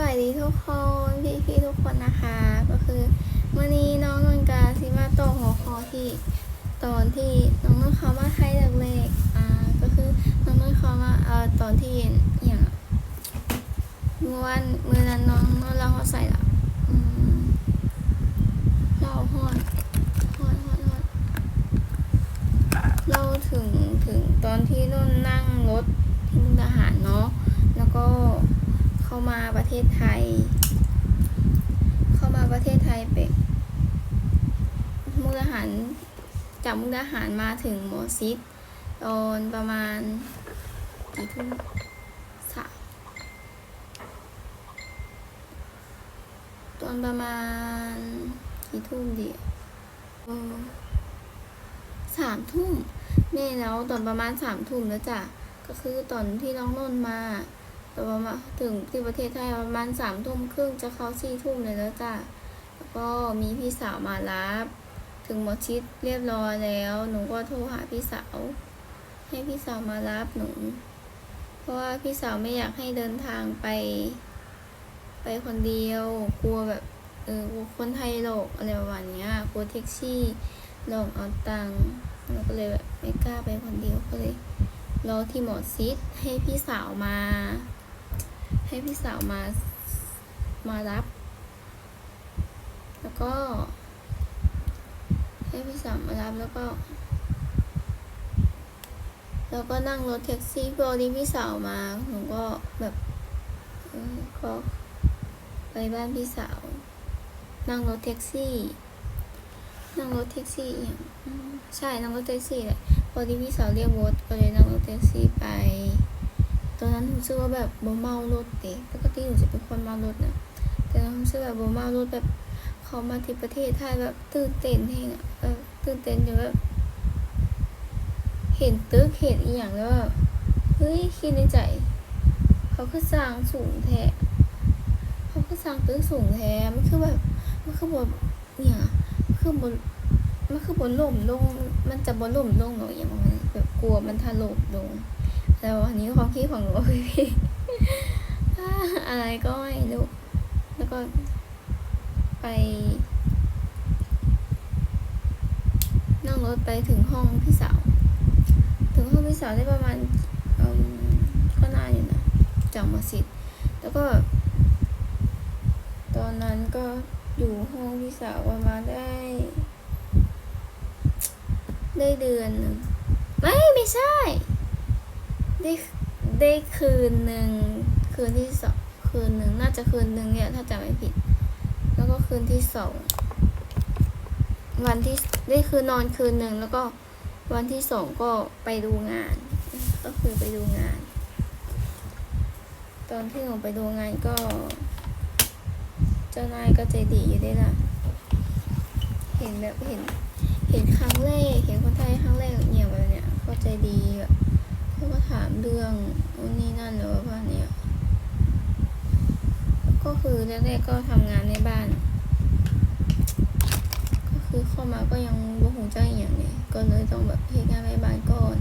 วัสดีทุกคนพี่พี่ๆทุกคนนะคะ ก็คือวันนี้น้องนนกาซิมาโตหัวคอที่ตอนที่น้องนนเขามาให้เล็กอ่าก็คือน้องนนเขามาเอ่อตอนที่อย่างเมื่อวันเมื่อนั้นน้องนนเราเขาใส่ละอืมเราหอดหอดหอดหอดเราถึงถึงตอนที่นนนั่งรถที่มุกดาหารเนาะแล้วก็ เข้ามาประเท ศไทย เข้ามาประเทศไทยเป็นมุกดาหารจากมุกดาหารมาถึงหมอซิดตอนประมาณกี่ทุ่มสามตอนประมาณกี่ทุ่มดีสามทุ่มแม่แล้วตอนประมาณสามทุ่มแล้วจ้ะก็คือตอนที่น้องนนท์มา แต่ว่ามาถึงที่ประเทศไทยประมาณสามทุ่มครึ่งจะเข้าสี่ทุ่มเลยแล้วจ้ะแล้วก็มีพี่สาวมารับ ถึงหมอชิดเรียบร้อยแล้ว หนูก็โทรหาพี่สาว ให้พี่สาวมารับหนู เพราะว่าพี่สาวไม่อยากให้เดินทางไป ไปคนเดียว กลัวแบบเออกลัวคนไทยหลอกอะไรประมาณนี้กลัวแท็กซี่หลอกเอาตังค์เราก็เลยแบบไม่กล้าไปคนเดียวก็เลยรอที่หมอซิดให้พี่สาวมา ให้พี่สาวมามารับ แล้วก็ ให้พี่สาวมารับแล้วก็ แล้วก็นั่งรถแท็กซี่พอดีพี่สาวมาหนูก็แบบเออก็ไปบ้านพี่สาว นั่งรถแท็กซี่ นั่งรถแท็กซี่อย่างใช่นั่งรถแท็กซี่แหละพอดีพี่สาวเรียกรถก็เลยนั่งรถแท็กซี่ไป ตอนนั้นหนูรู้สึกว่าแบบโบเมารถเด็ปกติหนูจะเป็นคนเมารถนะแต่ตอนนั้นหนูรู้สึกแบบโบเมารถแบบเขามาที่ประเทศไทยแบบตื่นเต้นเองอะเออตื่นเต้นจนแบบเห็นตึกเห็นอีหยังแล้วแบบเฮ้ยคิดในใจ เขาคือสร้างสูงแท้เขาคือสร้างตึกสูงแท้มันคือแบบมันคือบนเนี่ยคือบนมันคือบนล่มลง มันจะบนล่มลงหน่ออย่างมันแบบกลัวมันถล่มลง แล้วอันนี้ความคิดของหนูคืออะไรก็ไม่รู้แล้วก็ไป นั่งรถไปถึงห้องพี่สาว ถึงห้องพี่สาวได้ประมาณก็นานอยู่นะจากมาสิแล้วก็ ตอนนั้นก็อยู่ห้องพี่สาวประมาณได้ ได้เดือนหนึ่งไม่ไม่ใช่ ได้ได้คืนหนึ่งคืนที่สองคืนหนึ่งน่าจะคืนหนึ่งเนี่ยถ้าจำไม่ผิด แล้วก็คืนที่สองวันที่ได้คืนนอนคืนหนึ่งแล้วก็วันที่สองก็ไปดูงาน ก็คือไปดูงาน ตอนที่หนูไปดูงานก็ เจ้านายก็ใจดีอยู่ด้วยนะเห็นแบบเห็น เห็นครั้งแรกเห็นคนไทยครั้งแรกเนี่ยแบบเนี้ยก็ใจดีแบบ เขาก็ถามเรื่องนู่นนี่นั่นหรือว่าว่าเนี่ยก็คือแรกๆก็ทำงานในบ้าน ก็คือเข้ามาก็ยังบ่หูใจอหย่างเนี้ยก็เลยต้องแบบเฮ็ดงานในบ้านก่อน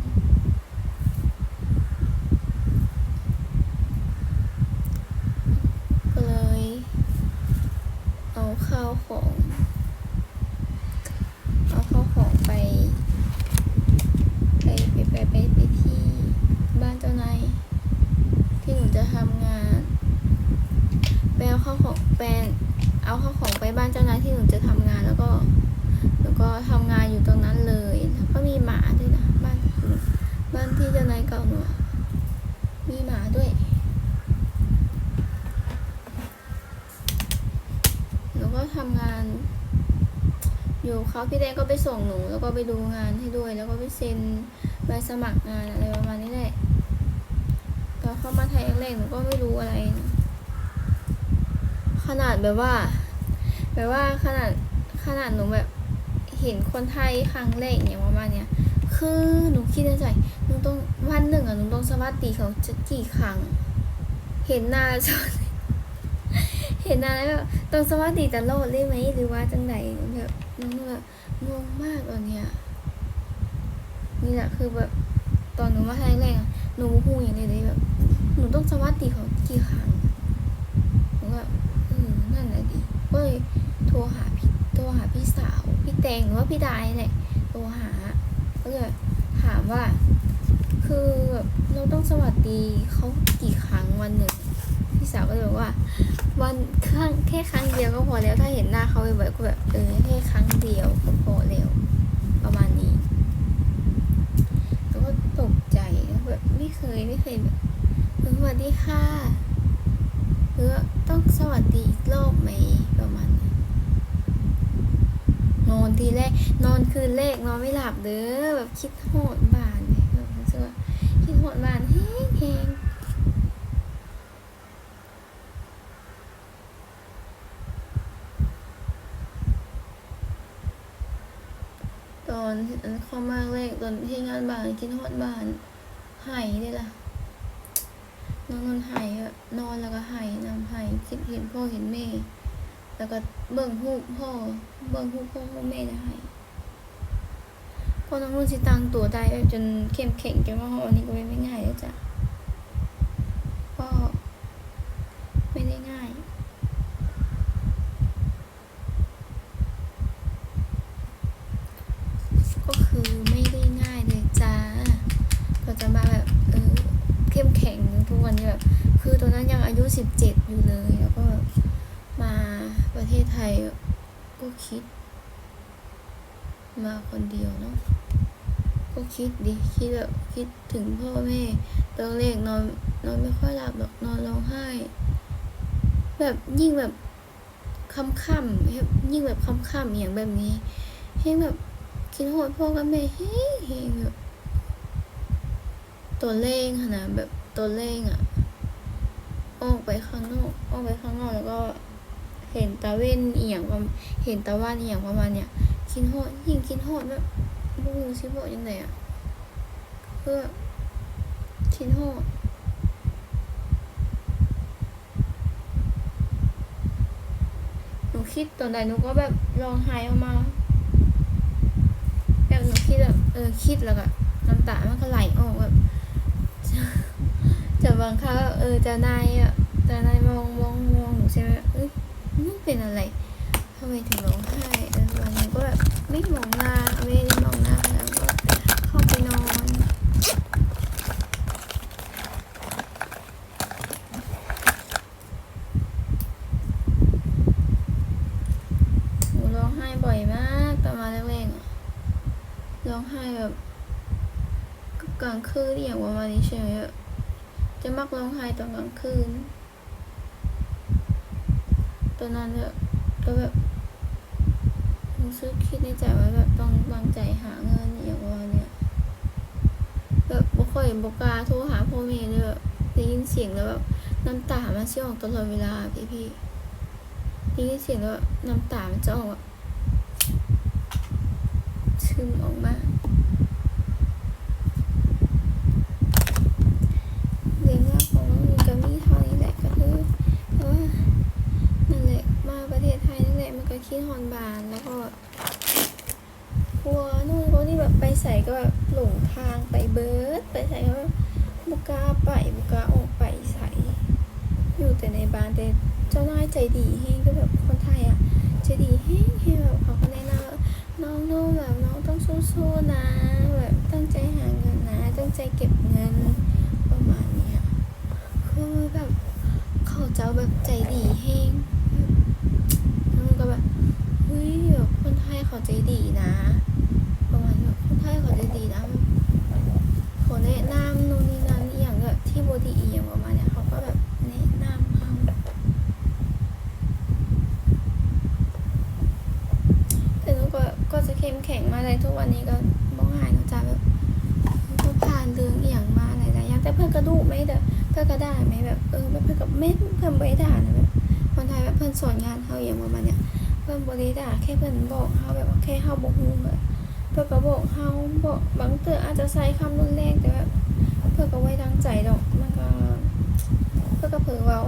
ก็เลย เอาข้าวของ เอาข้าวของไป ไปไปไปไปไปที่บ้านเจ้านายที่หนูจะทำงานไปเอาข้าวของแปลนเอาข้าวของไป บ้านเจ้านายที่หนูจะทำงานแล้วก็แล้วก็ทำงานอยู่ตรงนั้นเลยแล้วก็มีหมาด้วยนะบ้านบ้านที่เจ้านายเก่าหนูมีหมาด้วยหนูก็ทำงาน อยู่เขาพี่แดงก็ไปส่งหนู แล้วก็ไปดูงานให้ด้วย แล้วก็ไปเซ็นใบสมัครงานอะไรประมาณนี้แหละตอนเข้ามาไทยแรกหนูก็ไม่รู้อะไร ขนาดแบบว่า แบบว่าขนาดขนาดหนูแบบเห็นคนไทยครั้งแรกเนี่ยประมาณเนี้ยคือหนูคิดในใจหนูต้องวันหนึ่งอะหนูต้องสวัสดีเขาจะกี่ครั้ง เห็นหน้าจะเห็นหน้าแล้วแบบต้องสวัสดีตลอดเลยไหมหรือว่าจังไหนแบบหนูแบบงงมากตอนเนี้ยนี่แหละคือแบบตอนหนูมาไทยแรกหนูพูดอย่างนี้เลยแบบหนูต้องสวัสดีเขากี่ครั้งหนูแด งหรือว่าพี่ดายเนี่ยโทรหาก็เลยถามว่า คือเราต้องสวัสดีเขากี่ครั้งวันหนึ่งพี่สาวก็เลยบอกว่า วันครั้งแค่ครั้งเดียวก็พอแล้วถ้าเห็นหน้าเขาบ่อยๆก็แบบเออแค่ครั้งเดียวก็พอแล้วประมาณนี้แล้วก็ตกใจแบบไม่เคยไม่เคยแบบสวัสดีค่ะหรือว่าต้องสวัสดีอีกรอบไหมประมาณนี้ นอนทีแรกนอนคืนแรกนอนไม่หลับเด้อแบบคิดโหดบานเลยแบบรู้สึกว่าคิดโหดบานแห้งแห้งตอนเข้ามากเลกตอนที่งานบานกินฮอดบานหายเลยล่ะนอนนอนหายอะนอนแล้วก็หายนำหายคิดเห็นพ่อเห็นแม่ แล้วก็เบิ่งหูพ่อเบิ่งหูพ่อหูปแม่นะไหายพอน้องนุ่นสิตังตัวได้จนเข้มแข็งจนว่าอันนี้ก็ไม่ง่ายแล้วจ้ะก็ไม่ได้ง่ายก็คือไม่ได้ง่ายเลยจ้าก็จะมาแบบเออเข้มแข็งทุกวันนี้แบบ คือตอนนั้นยังอายุสิบเจ็ดอยู่เลยแล้วก็ มาประเทศไทยก็คิด มาคนเดียวเนาะก็คิดดิคิดแบบคิดถึงพ่อแม่ตอนแรกนอนนอนไม่ค่อยหลับหรอกนอนร้องไห้ แบบยิ่งแบบค่ำๆแบบยิ่งแบบค่ำอย่างแบบนี้ให้แบบคิดโหดพ่อกับแม่เฮ้ยเฮงแบบตัวเลงขนาดแบบตัวเล่งอะออกไปข้างนอก ตาเว้นเอียงประมาเห็นตาว่านเอียงประมาณเนี้ยคิดโหดยิ่งคิดโหดแบบบูชิบอกยังไงอะเพื่อคิดโหดหนูคิดตอนใดหนูก็แบบร้องไห้ออกมา แบบหนูคิดแบบเออคิดแล้วก็น้ำตามันก็ไหลออกแบบจะบางครั้งแบเออจะนายอะจะนายมองมองมองหนูใช่ไหมเอ้ย นเป็นอะไรทำไมถึงร้องไห้เออวันนี้ก็แบบไม่มองหน้าไม่ได้มองหน้าแล้วก็เข้าไปนอนหนูร้องไห้บ่อยมากตอนมาแรกๆร้องไห้แบบกลางคืนอย่างประมาณนี้ใช่ไหมจะมักร้องไห้ตอนกลางคืน ตอนนั้นแบบก็แบบรู้สึกคิดในใจว่าแบบต้องตั้งใจหาเงินอย่างปราเนี้ยแบบบ่ค่อยบ่กล้าโทรหาพ่อแม่เลยแบบได้ยินเสียงแล้วแบบน้ำตามันจะออกตลอดเวลาพี่พี่ได้ยินเสียงแล้วแบบน้ำตามันจะออกแบบซึมออกมา เรื่องราวของน้องมินก็มีเท่านี้แหละก็คือเพราะว่านั่นแหละมาประเทศไทยนั่นแหละ มันก็คิดฮอนบานแล้วก็กลัวนู่นกลัวนี่แบบไปใส่ก็แบบหลงทางไปเบิร์ดไปใส่ก็แบบบุกาไปบุกาออกไปใส่อยู่แต่ในบ้านแต่เจ้านายใจดีแห้งก็แบบคนไทยอะใจดีแห้งแห้งแบบเขาก็แนะนำน้องนุ่มแบบน้องต้องสู้ๆนะแบบตั้งใจหาเงินนะตั้งใจเก็บเงินประมาณเนี้ยคือแบบเขาเจ้าแบบใจดีแห้งแล้วมันก็แบบเฮ้ยแบบคนไทย เขาใจดีนะประมาณคนไทยเขาใจดีนะเขาแนะนำนู่นนี่นั่นอย่างแบบที่บดีอหย่างประมาณเนี้ยเขาก็แบบแนะนำเราแต่หนูก็ก็จะเข้มแข็งมาเลยทุกวันนี้ก็บ้องหายหนูจะแบบก็ผ่านเรื่องอย่างมาหลายๆอย่างแต่เพื่อนก็ดูไหมแต่เพื่อนก็ได้ไหมแบบเออแบบเพื่อนกับไม่เพื่อนบริด่านะแบบคนไทยแบบเพื่อนสอนงานเขาอย่างประมาณเนี้ย เพื่อนบริดาแค่เพื่อนบอกเขาแบบว่าแค่เขาบอกฮูเลยเพื่อนก็บอกเขาบอกบางเตืออาจจะใช้คำรุนแรงแต่แบบเพื่อนก็ไว้ดังใจดอกมันก็เพื่อนก็เผลอเว่า